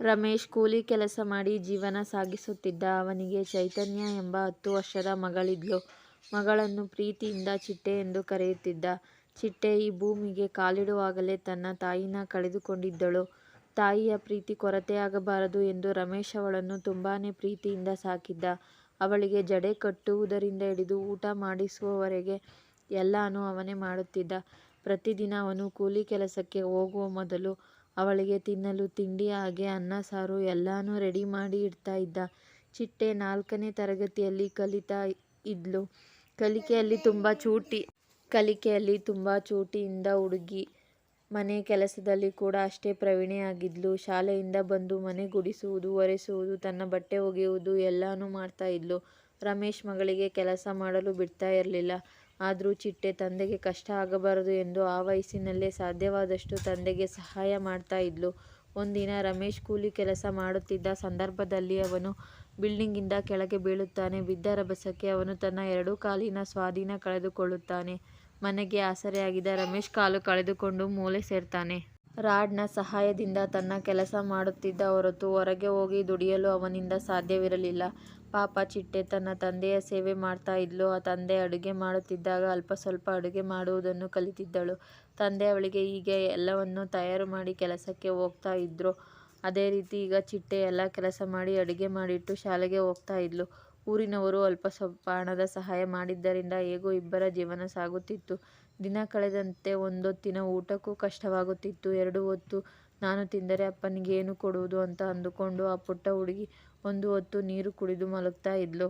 ರಮೇಶ್ ಕೂಲಿ ಕೆಲಸ ಮಾಡಿ ಜೀವನ ಸಾಗಿಸುತ್ತಿದ್ದ. ಅವನಿಗೆ ಚೈತನ್ಯ ಎಂಬ ಹತ್ತು ವರ್ಷದ ಮಗಳಿದ್ಲು. ಮಗಳನ್ನು ಪ್ರೀತಿಯಿಂದ ಚಿಟ್ಟೆ ಎಂದು ಕರೆಯುತ್ತಿದ್ದ. ಚಿಟ್ಟೆ ಈ ಭೂಮಿಗೆ ಕಾಲಿಡುವಾಗಲೇ ತನ್ನ ತಾಯಿನ ಕಳೆದುಕೊಂಡಿದ್ದಳು. ತಾಯಿಯ ಪ್ರೀತಿ ಕೊರತೆಯಾಗಬಾರದು ಎಂದು ರಮೇಶ್ ಅವಳನ್ನು ತುಂಬಾ ಪ್ರೀತಿಯಿಂದ ಸಾಕಿದ್ದ. ಅವಳಿಗೆ ಜಡೆ ಕಟ್ಟುವುದರಿಂದ ಹಿಡಿದು ಊಟ ಮಾಡಿಸುವವರೆಗೆ ಎಲ್ಲಾನು ಅವನೇ ಮಾಡುತ್ತಿದ್ದ. ಪ್ರತಿದಿನ ಅವನು ಕೂಲಿ ಕೆಲಸಕ್ಕೆ ಹೋಗುವ ಮೊದಲು ಅವಳಿಗೆ ತಿನ್ನಲು ತಿಂಡಿ ಹಾಗೆ ಅನ್ನ ಸಾರು ಎಲ್ಲಾನು ರೆಡಿ ಮಾಡಿ ಇಡ್ತಾ ಇದ್ದ. ಚಿಟ್ಟೆ ನಾಲ್ಕನೇ ತರಗತಿಯಲ್ಲಿ ಕಲಿತಾ ಇದ್ಲು. ಕಲಿಕೆಯಲ್ಲಿ ತುಂಬ ಚೂಟಿ. ಕಲಿಕೆಯಲ್ಲಿ ತುಂಬ ಚೂಟಿಯಿಂದ ಹುಡುಗಿ. ಮನೆ ಕೆಲಸದಲ್ಲಿ ಕೂಡ ಅಷ್ಟೇ ಪ್ರವೀಣೆಯಾಗಿದ್ಲು. ಶಾಲೆಯಿಂದ ಬಂದು ಮನೆ ಗುಡಿಸುವುದು, ಒರೆಸುವುದು, ತನ್ನ ಬಟ್ಟೆ ಒಗೆಯುವುದು ಎಲ್ಲಾನು ಮಾಡ್ತಾ ಇದ್ಲು. ರಮೇಶ್ ಮಗಳಿಗೆ ಕೆಲಸ ಮಾಡಲು ಬಿಡ್ತಾ ಇರ್ಲಿಲ್ಲ. ಆದ್ರೂ ಚಿಟ್ಟೆ ತಂದೆಗೆ ಕಷ್ಟ ಆಗಬಾರದು ಎಂದು ಆ ವಯಸ್ಸಿನಲ್ಲೇ ಸಾಧ್ಯವಾದಷ್ಟು ತಂದೆಗೆ ಸಹಾಯ ಮಾಡ್ತಾ ಇದ್ಲು. ಒಂದಿನ ರಮೇಶ್ ಕೂಲಿ ಕೆಲಸ ಮಾಡುತ್ತಿದ್ದ ಸಂದರ್ಭದಲ್ಲಿ ಅವನು ಬಿಲ್ಡಿಂಗಿಂದ ಕೆಳಗೆ ಬೀಳುತ್ತಾನೆ. ಬಿದ್ದ ರಭಸಕ್ಕೆ ಅವನು ತನ್ನ ಎರಡೂ ಕಾಲಿನ ಸ್ವಾಧೀನ ಕಳೆದುಕೊಳ್ಳುತ್ತಾನೆ. ಮನೆಗೆ ಆಸರೆಯಾಗಿದ್ದ ರಮೇಶ್ ಕಾಲು ಕಳೆದುಕೊಂಡು ಮೂಲೆ ಸೇರ್ತಾನೆ. ರಾಡ್ನ ಸಹಾಯದಿಂದ ತನ್ನ ಕೆಲಸ ಮಾಡುತ್ತಿದ್ದ ಹೊರತು ಹೊರಗೆ ಹೋಗಿ ದುಡಿಯಲು ಅವನಿಂದ ಸಾಧ್ಯವಿರಲಿಲ್ಲ. ಪಾಪ ಚಿಟ್ಟೆ ತನ್ನ ತಂದೆಯ ಸೇವೆ ಮಾಡ್ತಾ ಇದ್ಲು. ತಂದೆ ಅಡುಗೆ ಮಾಡುತ್ತಿದ್ದಾಗ ಅಲ್ಪ ಸ್ವಲ್ಪ ಅಡುಗೆ ಮಾಡುವುದನ್ನು ಕಲಿತಿದ್ದಳು. ತಂದೆ ಅವಳಿಗೆ ಹೀಗೆ ಎಲ್ಲವನ್ನೂ ತಯಾರು ಮಾಡಿ ಕೆಲಸಕ್ಕೆ ಹೋಗ್ತಾ ಇದ್ರು. ಅದೇ ರೀತಿ ಈಗ ಚಿಟ್ಟೆ ಎಲ್ಲ ಕೆಲಸ ಮಾಡಿ ಅಡುಗೆ ಮಾಡಿಟ್ಟು ಶಾಲೆಗೆ ಹೋಗ್ತಾ ಇದ್ಲು. ಊರಿನವರು ಅಲ್ಪ ಸ್ವಲ್ಪ ಹಣದ ಸಹಾಯ ಮಾಡಿದ್ದರಿಂದ ಹೇಗೋ ಇಬ್ಬರ ಜೀವನ ಸಾಗುತ್ತಿತ್ತು. ದಿನ ಕಳೆದಂತೆ ಒಂದೊತ್ತಿನ ಊಟಕ್ಕೂ ಕಷ್ಟವಾಗುತ್ತಿತ್ತು. ಎರಡು ಹೊತ್ತು ನಾನು ತಿಂದರೆ ಅಪ್ಪನಿಗೆ ಏನು ಕೊಡುವುದು ಅಂತ ಅಂದುಕೊಂಡು ಆ ಪುಟ್ಟ ಹುಡುಗಿ ಒಂದು ಹೊತ್ತು ನೀರು ಕುಡಿದು ಮಲಗ್ತಾ ಇದ್ಲು.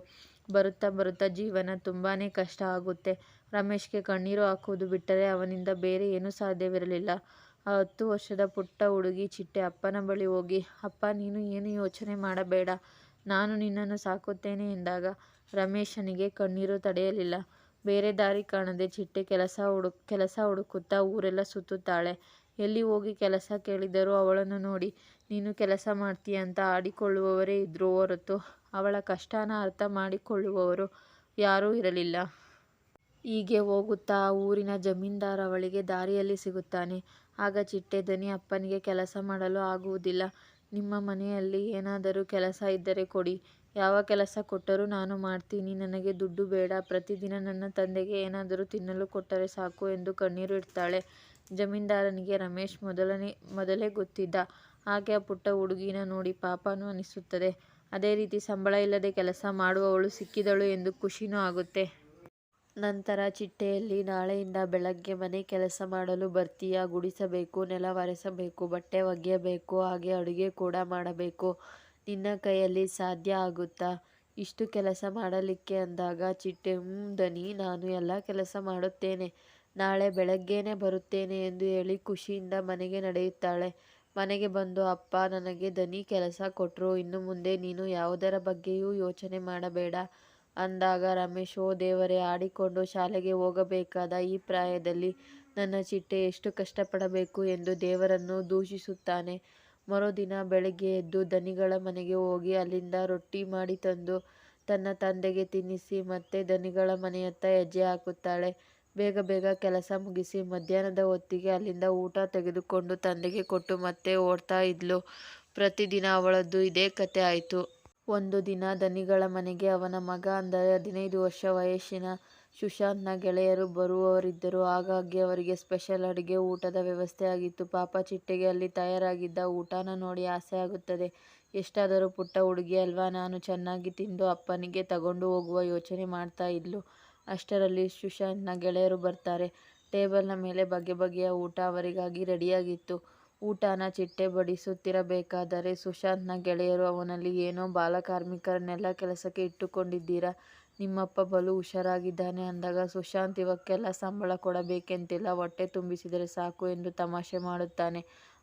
ಬರುತ್ತಾ ಬರುತ್ತಾ ಜೀವನ ತುಂಬಾನೇ ಕಷ್ಟ ಆಗುತ್ತೆ. ರಮೇಶ್ಗೆ ಕಣ್ಣೀರು ಹಾಕುವುದು ಬಿಟ್ಟರೆ ಅವನಿಂದ ಬೇರೆ ಏನೂ ಸಾಧ್ಯವಿರಲಿಲ್ಲ. ಆ ಹತ್ತು ವರ್ಷದ ಪುಟ್ಟ ಹುಡುಗಿ ಚಿಟ್ಟೆ ಅಪ್ಪನ ಬಳಿ ಹೋಗಿ, ಅಪ್ಪ, ನೀನು ಏನು ಯೋಚನೆ ಮಾಡಬೇಡ ನಾನು ನಿನ್ನನ್ನು ಸಾಕುತ್ತೇನೆ ಎಂದಾಗ ರಮೇಶನಿಗೆ ಕಣ್ಣೀರು ತಡೆಯಲಿಲ್ಲ. ಬೇರೆ ದಾರಿ ಕಾಣದೆ ಚಿಟ್ಟೆ ಕೆಲಸ ಹುಡುಕುತ್ತಾ ಊರೆಲ್ಲ ಸುತ್ತುತ್ತಾಳೆ. ಎಲ್ಲಿ ಹೋಗಿ ಕೆಲಸ ಕೇಳಿದರೂ ಅವಳನ್ನು ನೋಡಿ, ನೀನು ಕೆಲಸ ಮಾಡ್ತೀಯ ಅಂತ ಆಡಿಕೊಳ್ಳುವವರೇ ಇದ್ರು ಹೊರತು ಅವಳ ಕಷ್ಟನ ಅರ್ಥ ಮಾಡಿಕೊಳ್ಳುವವರು ಯಾರೂ ಇರಲಿಲ್ಲ. ಹೀಗೆ ಹೋಗುತ್ತಾ ಊರಿನ ಜಮೀನ್ದಾರ ಅವಳಿಗೆ ದಾರಿಯಲ್ಲಿ ಸಿಗುತ್ತಾನೆ. ಆಗ ಚಿಟ್ಟೆ ದನಿ ಅಪ್ಪನಿಗೆ ಕೆಲಸ ಮಾಡಲು ಆಗುವುದಿಲ್ಲ. ನಿಮ್ಮ ಮನೆಯಲ್ಲಿ ಏನಾದರೂ ಕೆಲಸ ಇದ್ದರೆ ಕೊಡಿ. ಯಾವ ಕೆಲಸ ಕೊಟ್ಟರೂ ನಾನು ಮಾಡ್ತೀನಿ. ನನಗೆ ದುಡ್ಡು ಬೇಡ. ಪ್ರತಿದಿನ ನನ್ನ ತಂದೆಗೆ ಏನಾದರೂ ತಿನ್ನಲು ಕೊಟ್ಟರೆ ಸಾಕು ಎಂದು ಕಣ್ಣೀರು ಇಡ್ತಾಳೆ. ಜಮೀನ್ದಾರನಿಗೆ ರಮೇಶ್ ಮೊದಲನೇ ಮೊದಲೇ ಗೊತ್ತಿದ್ದ. ಹಾಗೆ ಆ ಪುಟ್ಟ ಹುಡುಗಿನ ನೋಡಿ ಪಾಪನೂ ಅನಿಸುತ್ತದೆ. ಅದೇ ರೀತಿ ಸಂಬಳ ಇಲ್ಲದೆ ಕೆಲಸ ಮಾಡುವವಳು ಸಿಕ್ಕಿದಳು ಎಂದು ಖುಷಿನೂ ಆಗುತ್ತೆ. ನಂತರ ಚಿಟ್ಟೆಯಲ್ಲಿ ನಾಳೆಯಿಂದ ಬೆಳಗ್ಗೆ ಮನೆ ಕೆಲಸ ಮಾಡಲು ಬರ್ತೀಯಾ ಗುಡಿಸಬೇಕು, ನೆಲ ಒರೆಸಬೇಕು, ಬಟ್ಟೆ ಒಗೆಯಬೇಕು ಹಾಗೆ ಅಡುಗೆ ಕೂಡ ಮಾಡಬೇಕು. ನಿನ್ನ ಕೈಯಲ್ಲಿ ಸಾಧ್ಯ ಆಗುತ್ತಾ ಇಷ್ಟು ಕೆಲಸ ಮಾಡಲಿಕ್ಕೆ ಅಂದಾಗ ಚಿಟ್ಟೆ ಹ್ಞೂ ದನಿ ನಾನು ಎಲ್ಲ ಕೆಲಸ ಮಾಡುತ್ತೇನೆ. ನಾಳೆ ಬೆಳಗ್ಗೆನೇ ಬರುತ್ತೇನೆ ಎಂದು ಹೇಳಿ ಖುಷಿಯಿಂದ ಮನೆಗೆ ನಡೆಯುತ್ತಾಳೆ. ಮನೆಗೆ ಬಂದು, ಅಪ್ಪ, ನನಗೆ ದನಿ ಕೆಲಸ ಕೊಟ್ಟರು ಇನ್ನು ಮುಂದೆ ನೀನು ಯಾವುದರ ಬಗ್ಗೆಯೂ ಯೋಚನೆ ಮಾಡಬೇಡ ಅಂದಾಗ ರಮೇಶ್, ಓ ದೇವರೇ, ಆಡಿಕೊಂಡು ಶಾಲೆಗೆ ಹೋಗಬೇಕಾದ ಈ ಪ್ರಾಯದಲ್ಲಿ ನನ್ನ ಚಿಟ್ಟೆ ಎಷ್ಟು ಕಷ್ಟಪಡಬೇಕು ಎಂದು ದೇವರನ್ನು ದೂಷಿಸುತ್ತಾನೆ. ಮರುದಿನ ಬೆಳಗ್ಗೆ ಎದ್ದು ದನಿಗಳ ಮನೆಗೆ ಹೋಗಿ ಅಲ್ಲಿಂದ ರೊಟ್ಟಿ ಮಾಡಿ ತಂದು ತನ್ನ ತಂದೆಗೆ ತಿನ್ನಿಸಿ ಮತ್ತೆ ದನಿಗಳ ಮನೆಯತ್ತ ಹೆಜ್ಜೆ ಹಾಕುತ್ತಾಳೆ. ಬೇಗ ಬೇಗ ಕೆಲಸ ಮುಗಿಸಿ ಮಧ್ಯಾಹ್ನದ ಹೊತ್ತಿಗೆ ಅಲ್ಲಿಂದ ಊಟ ತೆಗೆದುಕೊಂಡು ತಂದೆಗೆ ಕೊಟ್ಟು ಮತ್ತೆ ಓಡ್ತಾ ಇದ್ಲು. ಪ್ರತಿದಿನ ಅವಳದ್ದು ಇದೇ ಕತೆ ಆಯಿತು ಒಂದು ದಿನ ದನಿಗಳ ಮನೆಗೆ ಅವನ ಮಗ ಅಂದರೆ ಹದಿನೈದು ವರ್ಷ ವಯಸ್ಸಿನ ಸುಶಾಂತ್ನ ಗೆಳೆಯರು ಬರುವವರಿದ್ದರು. ಹಾಗಾಗಿ ಅವರಿಗೆ ಸ್ಪೆಷಲ್ ಅಡುಗೆ ಊಟದ ವ್ಯವಸ್ಥೆ ಆಗಿತ್ತು. ಪಾಪ ಚಿಟ್ಟೆಗೆ ಅಲ್ಲಿ ತಯಾರಾಗಿದ್ದ ಊಟನ ನೋಡಿ ಆಸೆ ಆಗುತ್ತದೆ. ಎಷ್ಟಾದರೂ ಪುಟ್ಟ ಹುಡುಗಿ ಅಲ್ವಾ ನಾನು ಚೆನ್ನಾಗಿ ತಿಂದು ಅಪ್ಪನಿಗೆ ತಗೊಂಡು ಹೋಗುವ ಯೋಚನೆ ಮಾಡ್ತಾ ಇದ್ಲು. ಅಷ್ಟರಲ್ಲಿ ಸುಶಾಂತ್ನ ಗೆಳೆಯರು ಬರ್ತಾರೆ. ಟೇಬಲ್ನ ಮೇಲೆ ಬಗೆ ಬಗೆಯ ಊಟ ಅವರಿಗಾಗಿ ರೆಡಿಯಾಗಿತ್ತು. ಊಟನ ಚಿಟ್ಟೆ ಬಡಿಸುತ್ತಿರಬೇಕಾದರೆ ಸುಶಾಂತ್ನ ಗೆಳೆಯರು ಅವನಲ್ಲಿ ಏನೋ ಬಾಲಕಾರ್ಮಿಕರನ್ನೆಲ್ಲ ಕೆಲಸಕ್ಕೆ ಇಟ್ಟುಕೊಂಡಿದ್ದೀರಾ ನಿಮ್ಮಪ್ಪ ಬಲು ಹುಷಾರಾಗಿದ್ದಾನೆ ಅಂದಾಗ ಸುಶಾಂತ್ ಇವಕ್ಕೆಲ್ಲ ಸಂಬಳ ಕೊಡಬೇಕೆಂತಿಲ್ಲ ಹೊಟ್ಟೆ ತುಂಬಿಸಿದರೆ ಸಾಕು ಎಂದು ತಮಾಷೆ ಮಾಡುತ್ತಾನೆ.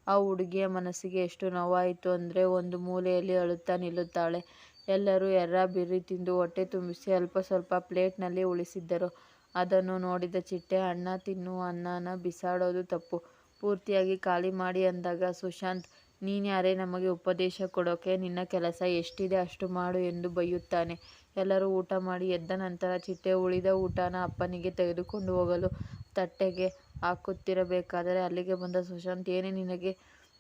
ಆ ಹುಡುಗಿಯ ಮನಸ್ಸಿಗೆ ಎಷ್ಟು ನೋವಾಯಿತು ಅಂದರೆ ಒಂದು ಮೂಲೆಯಲ್ಲಿ ಅಳುತ್ತಾ ನಿಲ್ಲುತ್ತಾಳೆ. ಎಲ್ಲರೂ ಎರ್ರ ಬಿರ್ರಿ ತಿಂದು ಹೊಟ್ಟೆ ತುಂಬಿಸಿ ಅಲ್ಪ ಸ್ವಲ್ಪ ಪ್ಲೇಟ್ನಲ್ಲಿ ಉಳಿಸಿದ್ದರು. ಅದನ್ನು ನೋಡಿದ ಚಿಟ್ಟೆ, ಅಣ್ಣ, ತಿನ್ನು ಅನ್ನನ ಬಿಸಾಡೋದು ತಪ್ಪು. ಪೂರ್ತಿಯಾಗಿ ಖಾಲಿ ಮಾಡಿ ಅಂದಾಗ ಸುಶಾಂತ್ ನೀನ್ಯಾರೇ ನಮಗೆ ಉಪದೇಶ ಕೊಡೋಕೆ ನಿನ್ನ ಕೆಲಸ ಎಷ್ಟಿದೆ ಅಷ್ಟು ಮಾಡು ಎಂದು ಬೈಯುತ್ತಾನೆ. ಎಲ್ಲರೂ ಊಟ ಮಾಡಿ ಎದ್ದ ನಂತರ ಚಿಟ್ಟೆ ಉಳಿದ ಊಟನ ಅಪ್ಪನಿಗೆ ತೆಗೆದುಕೊಂಡು ಹೋಗಲು ತಟ್ಟೆಗೆ ಹಾಕುತ್ತಿರಬೇಕಾದರೆ ಅಲ್ಲಿಗೆ ಬಂದ ಸುಶಾಂತ್, ಏನೇ ನಿನಗೆ,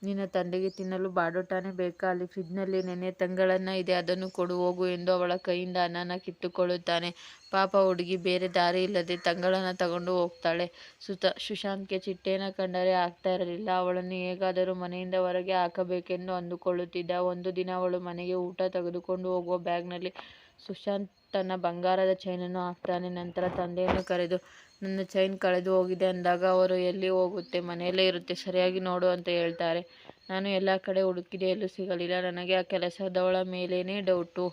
ನಿನ್ನ ತಂದೆಗೆ ತಿನ್ನಲು ಬಾಡೂಟನೇ ಬೇಕಾ? ಅಲ್ಲಿ ಫ್ರಿಜ್ನಲ್ಲಿ ನೆನೆ ತಂಗಳನ್ನ ಇದೆ, ಅದನ್ನು ಕೊಡು, ಹೋಗು ಎಂದು ಅವಳ ಕೈಯಿಂದ ಅನ್ನನ ಕಿತ್ತುಕೊಳ್ಳುತ್ತಾನೆ. ಪಾಪ ಹುಡುಗಿ ಬೇರೆ ದಾರಿ ಇಲ್ಲದೆ ತಂಗಳನ್ನ ತಗೊಂಡು ಹೋಗ್ತಾಳೆ. ಸುತ, ಸುಶಾಂತ್ಗೆ ಚಿಟ್ಟೆನ ಕಂಡರೆ ಆಗ್ತಾ ಇರಲಿಲ್ಲ. ಅವಳನ್ನು ಹೇಗಾದರೂ ಮನೆಯಿಂದ ಹೊರಗೆ ಹಾಕಬೇಕೆಂದು ಅಂದುಕೊಳ್ಳುತ್ತಿದ್ದ ಒಂದು ದಿನ ಅವಳು ಮನೆಗೆ ಊಟ ತೆಗೆದುಕೊಂಡು ಹೋಗುವ ಬ್ಯಾಗ್ನಲ್ಲಿ ಸುಶಾಂತ್ ತನ್ನ ಬಂಗಾರದ ಚೈನನ್ನು ಹಾಕ್ತಾನೆ. ನಂತರ ತಂದೆಯನ್ನು ಕರೆದು, ನನ್ನ ಚೈನ್ ಕಳೆದು ಹೋಗಿದೆ ಅಂದಾಗ ಅವರು, ಎಲ್ಲಿ ಹೋಗುತ್ತೆ? ಮನೆಯಲ್ಲೇ ಇರುತ್ತೆ. ಸರಿಯಾಗಿ ನೋಡು ಅಂತ ಹೇಳ್ತಾರೆ. ನಾನು ಎಲ್ಲ ಕಡೆ ಹುಡುಕಿದೆ, ಎಲ್ಲೂ ಸಿಗಲಿಲ್ಲ. ನನಗೆ ಆ ಕೆಲಸದವಳ ಮೇಲೇ ಡೌಟು.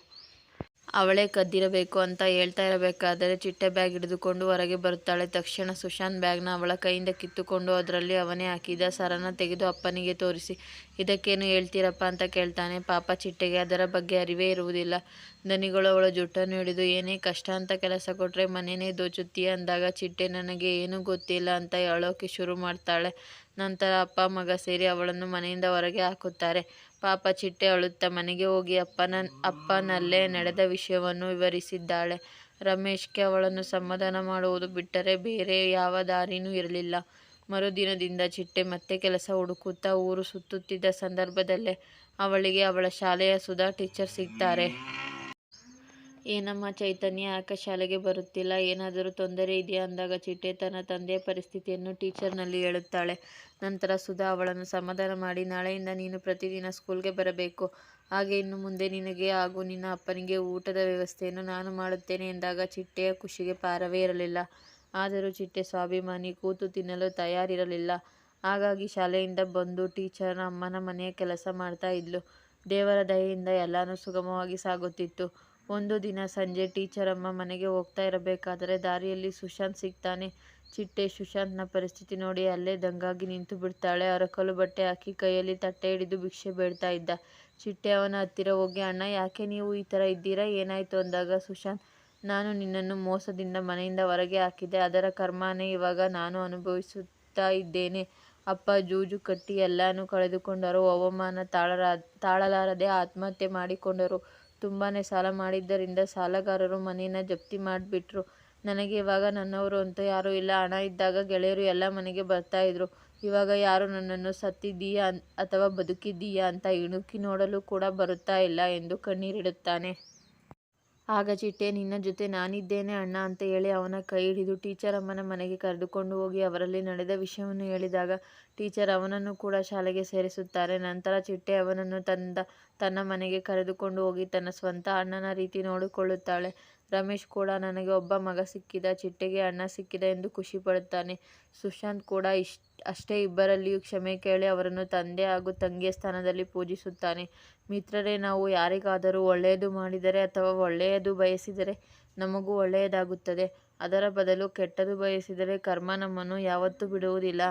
ಅವಳೇ ಕದ್ದಿರಬೇಕು ಅಂತ ಹೇಳ್ತಾ ಇರಬೇಕಾದರೆ ಚಿಟ್ಟೆ ಬ್ಯಾಗ್ ಹಿಡಿದುಕೊಂಡು ಹೊರಗೆ ಬರುತ್ತಾಳೆ. ತಕ್ಷಣ ಸುಶಾಂತ್ ಬ್ಯಾಗ್ನ ಅವಳ ಕೈಯಿಂದ ಕಿತ್ತುಕೊಂಡು ಅದರಲ್ಲಿ ಅವನೇ ಹಾಕಿದ ಸರನ ತೆಗೆದು ಅಪ್ಪನಿಗೆ ತೋರಿಸಿ. ಇದಕ್ಕೇನು ಹೇಳ್ತೀರಪ್ಪ ಅಂತ ಕೇಳ್ತಾನೆ. ಪಾಪ ಚಿಟ್ಟೆಗೆ ಅದರ ಬಗ್ಗೆ ಅರಿವೇ ಇರುವುದಿಲ್ಲ. ದನಿಗಳು ಅವಳ ಜುಟ್ಟನ್ನು ಹಿಡಿದು, ಏನೇ ಕಷ್ಟ ಅಂತ ಕೆಲಸ ಕೊಟ್ಟರೆ ಮನೆಯೇ ದೋಚುತ್ತೀಯ? ಅಂದಾಗ ಚಿಟ್ಟೆ, ನನಗೆ ಏನೂ ಗೊತ್ತಿಲ್ಲ ಅಂತ ಹೇಳೋಕೆ ಶುರು ಮಾಡ್ತಾಳೆ. ನಂತರ ಅಪ್ಪ ಮಗ ಸೇರಿ ಅವಳನ್ನು ಮನೆಯಿಂದ ಹೊರಗೆ ಹಾಕುತ್ತಾರೆ. ಪಾಪ ಚಿಟ್ಟೆ ಅಳುತ್ತಾ ಮನೆಗೆ ಹೋಗಿ ಅಪ್ಪನ, ಅಪ್ಪನಲ್ಲೇ ನಡೆದ ವಿಷಯವನ್ನು ವಿವರಿಸಿದ್ದಾಳೆ. ರಮೇಶ್ಗೆ ಅವಳನ್ನು ಸಮಾಧಾನ ಮಾಡುವುದು ಬಿಟ್ಟರೆ ಬೇರೆ ಯಾವ ದಾರಿನೂ ಇರಲಿಲ್ಲ. ಮರುದಿನದಿಂದ ಚಿಟ್ಟೆ ಮತ್ತೆ ಕೆಲಸ ಹುಡುಕುತ್ತಾ ಊರು ಸುತ್ತುತ್ತಿದ್ದ ಸಂದರ್ಭದಲ್ಲೇ ಅವಳಿಗೆ ಅವಳ ಶಾಲೆಯ ಸುಧಾ ಟೀಚರ್ ಸಿಗ್ತಾರೆ. ಏನಮ್ಮ ಚೈತನ್ಯ, ಯಾಕೆ ಶಾಲೆಗೆ ಬರುತ್ತಿಲ್ಲ? ಏನಾದರೂ ತೊಂದರೆ ಇದೆಯಾ? ಅಂದಾಗ ಚಿಟ್ಟೆ ತನ್ನ ತಂದೆಯ ಪರಿಸ್ಥಿತಿಯನ್ನು ಟೀಚರ್ನಲ್ಲಿ ಹೇಳುತ್ತಾಳೆ. ನಂತರ ಸುಧಾ ಅವಳನ್ನು ಸಮಾಧಾನ ಮಾಡಿ, ನಾಳೆಯಿಂದ ನೀನು ಪ್ರತಿದಿನ ಸ್ಕೂಲ್ಗೆ ಬರಬೇಕು. ಹಾಗೆ ಇನ್ನು ಮುಂದೆ ನಿನಗೆ ಹಾಗೂ ನಿನ್ನ ಅಪ್ಪನಿಗೆ ಊಟದ ವ್ಯವಸ್ಥೆಯನ್ನು ನಾನು ಮಾಡುತ್ತೇನೆ ಎಂದಾಗ ಚಿಟ್ಟೆಯ ಖುಷಿಗೆ ಪಾರವೇ ಇರಲಿಲ್ಲ. ಆದರೂ ಚಿಟ್ಟೆ ಸ್ವಾಭಿಮಾನಿ, ಕೂತು ತಿನ್ನಲು ತಯಾರಿರಲಿಲ್ಲ. ಹಾಗಾಗಿ ಶಾಲೆಯಿಂದ ಬಂದು ಟೀಚರ್ನ ಅಮ್ಮನ ಮನೆಯ ಕೆಲಸ ಮಾಡ್ತಾ ಇದ್ಲು. ದೇವರ ದಯೆಯಿಂದ ಎಲ್ಲನೂ ಸುಗಮವಾಗಿ ಸಾಗುತ್ತಿತ್ತು. ಒಂದು ದಿನ ಸಂಜೆ ಟೀಚರ್ ಅಮ್ಮ ಮನೆಗೆ ಹೋಗ್ತಾ ಇರಬೇಕಾದರೆ ದಾರಿಯಲ್ಲಿ ಸುಶಾಂತ್ ಸಿಗ್ತಾನೆ. ಚಿಟ್ಟೆ ಸುಶಾಂತ್ನ ಪರಿಸ್ಥಿತಿ ನೋಡಿ ಅಲ್ಲೇ ದಂಗಾಗಿ ನಿಂತು ಬಿಡ್ತಾಳೆ. ಅರಕಲು ಬಟ್ಟೆ ಹಾಕಿ ಕೈಯಲ್ಲಿ ತಟ್ಟೆ ಹಿಡಿದು ಭಿಕ್ಷೆ ಬೇಡ್ತಾ ಇದ್ದ. ಚಿಟ್ಟೆ ಅವನ ಹತ್ತಿರ ಹೋಗಿ, ಅಣ್ಣ, ಯಾಕೆ ನೀವು ಈ ಥರ ಇದ್ದೀರಾ? ಏನಾಯಿತು? ಅಂದಾಗ ಸುಶಾಂತ್, ನಾನು ನಿನ್ನನ್ನು ಮೋಸದಿಂದ ಮನೆಯಿಂದ ಹೊರಗೆ ಹಾಕಿದೆ ಅದರ ಕರ್ಮನೇ ಇವಾಗ ನಾನು ಅನುಭವಿಸುತ್ತಾ ಇದ್ದೇನೆ. ಅಪ್ಪ, ಜೂಜು ಕಟ್ಟಿ ಎಲ್ಲಾನು ಕಳೆದುಕೊಂಡರು. ಅವಮಾನ ತಾಳರ, ತಾಳಲಾರದೆ ಆತ್ಮಹತ್ಯೆ ಮಾಡಿಕೊಂಡರು. ತುಂಬಾ ಸಾಲ ಮಾಡಿದ್ದರಿಂದ ಸಾಲಗಾರರು ಮನೇನ ಜಪ್ತಿ ಮಾಡಿಬಿಟ್ರು. ನನಗೆ ಇವಾಗ ನನ್ನವರು ಅಂತ ಯಾರೂ ಇಲ್ಲ. ಹಣ ಇದ್ದಾಗ ಗೆಳೆಯರು ಎಲ್ಲ ಮನೆಗೆ ಬರ್ತಾ ಇದ್ರು. ಇವಾಗ ಯಾರು ನನ್ನನ್ನು ಸತ್ತಿದ್ದೀಯಾ ಅಥವಾ ಬದುಕಿದ್ದೀಯಾ ಅಂತ ಇಣುಕಿ ನೋಡಲು ಕೂಡ ಬರುತ್ತಾ ಇಲ್ಲ ಎಂದು ಕಣ್ಣೀರಿಡುತ್ತಾನೆ. ಆಗ ಚಿಟ್ಟೆ, ನಿನ್ನ ಜೊತೆ ನಾನಿದ್ದೇನೆ ಅಣ್ಣ ಅಂತ ಹೇಳಿ ಅವನ ಕೈ ಹಿಡಿದು ಟೀಚರ್ ಅಮ್ಮನ ಮನೆಗೆ ಕರೆದುಕೊಂಡು ಹೋಗಿ ಅವರಲ್ಲಿ ನಡೆದ ವಿಷಯವನ್ನು ಹೇಳಿದಾಗ ಟೀಚರ್ ಅವನನ್ನು ಕೂಡ ಶಾಲೆಗೆ ಸೇರಿಸುತ್ತಾರೆ. ನಂತರ ಚಿಟ್ಟೆ ಅವನನ್ನು ತಂದ, ತನ್ನ ಮನೆಗೆ ಕರೆದುಕೊಂಡು ಹೋಗಿ ತನ್ನ ಸ್ವಂತ ಅಣ್ಣನ ರೀತಿ ನೋಡಿಕೊಳ್ಳುತ್ತಾಳೆ. ರಮೇಶ್ ಕೂಡ ನನಗೆ ಒಬ್ಬ ಮಗ ಸಿಕ್ಕಿದ, ಚಿಟ್ಟೆಗೆ ಅಣ್ಣ ಸಿಕ್ಕಿದ ಎಂದು ಖುಷಿ ಪಡುತ್ತಾನೆ. ಸುಶಾಂತ್ ಕೂಡ ಇಷ್ಟ ಅಷ್ಟೇ ಇಬ್ಬರಲ್ಲಿಯೂ ಕ್ಷಮೆ ಕೇಳಿ ಅವರನ್ನು ತಂದೆ ಹಾಗೂ ತಂಗಿಯ ಸ್ಥಾನದಲ್ಲಿ ಪೂಜಿಸುತ್ತಾನೆ. ಮಿತ್ರರೇ, ನಾವು ಯಾರಿಗಾದರೂ ಒಳ್ಳೆಯದು ಮಾಡಿದರೆ ಅಥವಾ ಒಳ್ಳೆಯದು ಬಯಸಿದರೆ ನಮಗೂ ಒಳ್ಳೆಯದಾಗುತ್ತದೆ. ಅದರ ಬದಲು ಕೆಟ್ಟದು ಬಯಸಿದರೆ ಕರ್ಮ ನಮ್ಮನ್ನು ಯಾವತ್ತೂ ಬಿಡುವುದಿಲ್ಲ.